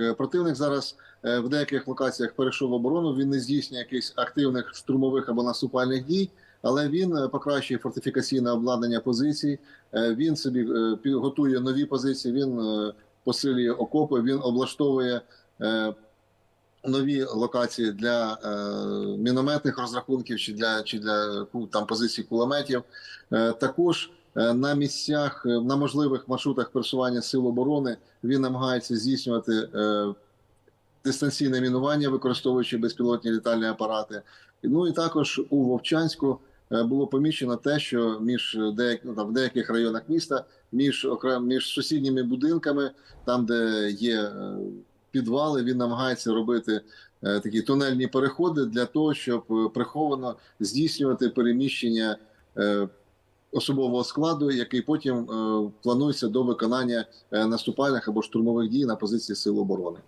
Е, Противник зараз е, в деяких локаціях перейшов в оборону. Він не здійснює якихось активних штурмових або наступальних дій, але він е, покращує фортифікаційне обладнання позицій. Він собі готує нові позиції. Він посилює окопи. Він облаштовує нові локації для мінометних розрахунків чи для чи для там позицій кулеметів. Також на місцях е, на можливих маршрутах пересування сил оборони він намагається здійснювати е, дистанційне мінування, використовуючи безпілотні літальні апарати. Ну і також у Вовчанську е, було помічено те, що між деяк, ну, там, в деяких районах міста, між окрем між сусідніми будинками, там де є е, підвали, він намагається робити е, такі тунельні переходи для того, щоб е, приховано здійснювати переміщення. Особового складу, який потім е, планується до виконання е, наступальних або штурмових дій на позиції сил оборони.